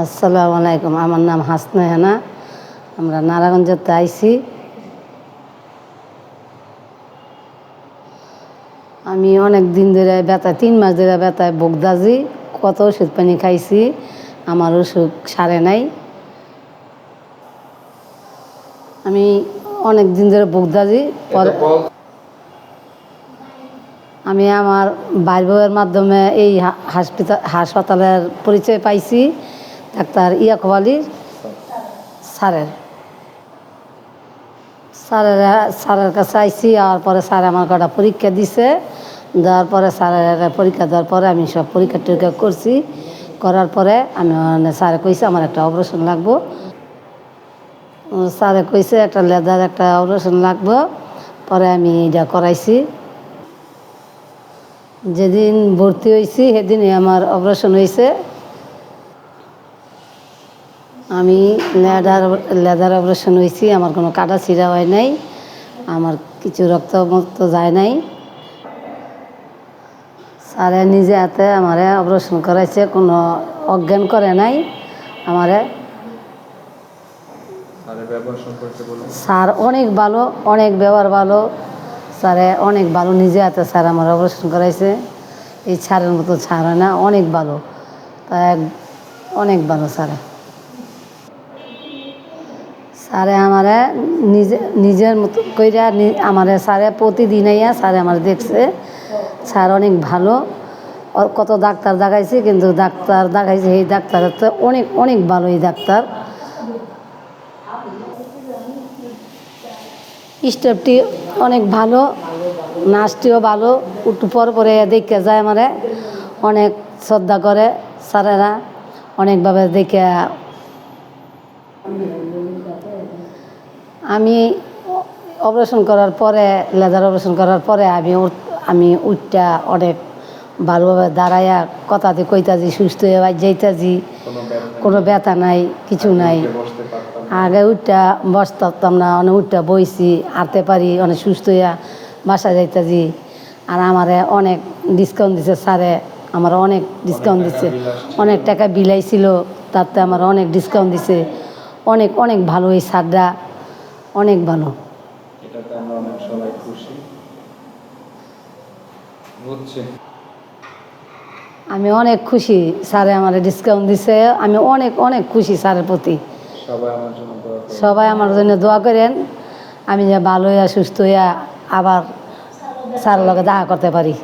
আসসালামু আলাইকুম। আমার নাম হাসনা হেনা। আমরা নারায়ণগঞ্জতে আইসি আমি অনেক দিন ধরে ব্যথায় তিন মাস ধরে ব্যথায় বগদাজি কত ওষুধ পানি খাইছি আমার ওষুধ সারে নাই। আমি অনেক দিন ধরে বগদাজি পরে আমি আমার বাইর বউয়ের মাধ্যমে এই হাসপাতাল হাসপাতালের পরিচয় পাইছি। ডাক্তার ইয়াকুব স্যারের। স্যারের স্যারের কাছে আইসি আর পরে স্যার আমার কটা পরীক্ষা দিছে। দেওয়ার পরে স্যারের পরীক্ষা দেওয়ার পরে আমি সব পরীক্ষা টরীক্ষা করছি। করার পরে আমি মানে স্যারে কইছে, আমার একটা অপারেশন লাগবো। স্যারে কইছে, একটা লেদার, একটা অপারেশন লাগবো। পরে আমি এটা করাইছি। যেদিন ভর্তি হয়েছি সেদিনই আমার অপারেশন হয়েছে আমি লেদার লেদার অপারেশন হয়েছি আমার কোনো কাটা ছিঁড়া হয় নাই আমার কিছু রক্ত মুক্ত যায় নাই। স্যারে নিজে হাতে আমারে অপারেশন করাইছে কোনো অজ্ঞান করে নাই আমারে স্যার অনেক ভালো অনেক ব্যবহার ভালো। স্যারে অনেক ভালো নিজে হাতে স্যার আমার অপারেশন করাইছে। এই স্যারের মতো ছাড় হয় না অনেক ভালো। তাই অনেক ভালো স্যারে। স্যারে আমারে নিজে, নিজের মতো কইরা আমারে স্যারে প্রতিদিন আইয়া স্যারে আমার দেখছে। স্যার অনেক ভালো। কত ডাক্তার দেখাইছি, কিন্তু ডাক্তার দেখাইছে, এই ডাক্তারের তো অনেক অনেক ভালো এই ডাক্তার। স্টেপটি অনেক ভালো নাচটিও ভালো, একটু পর পরে দেখে যায় আমারে। অনেক শ্রদ্ধা করে স্যারেরা, অনেকভাবে দেখে আমি অপারেশন করার পরে লেজার অপারেশন করার পরে আমি আমি উঠটা অনেক ভালোভাবে দাঁড়াইয়া কথাতে কইতাছি সুস্থ হয়ে বাড়ি যাইতাছি। কোনো ব্যথা নাই? কিছু নাই। আগে উঠটা বসতাম না অনেক উঠটা বইছি হাঁটতে পারি অনেক সুস্থ হইয়া বাসা যাইতাছি। আর আমারে অনেক ডিসকাউন্ট দিছে স্যারে আমার অনেক ডিসকাউন্ট দিছে। অনেক টাকা বিলাইছিল তাতে আমার অনেক ডিসকাউন্ট দিছে। অনেক অনেক ভালো এই স্যাররা। অনেক ভালো। এটাতে আমরা অনেক সবাই খুশি। বুঝছি। আমি অনেক খুশি স্যারে আমার ডিসকাউন্ট দিছে। আমি অনেক অনেক খুশি স্যারের প্রতি। সবাই আমার জন্য দোয়া সবাই আমার জন্য দোয়া করেন। আমি যে ভালো হইয়া সুস্থ হইয়া আবার স্যারের লগে দেখা করতে পারি।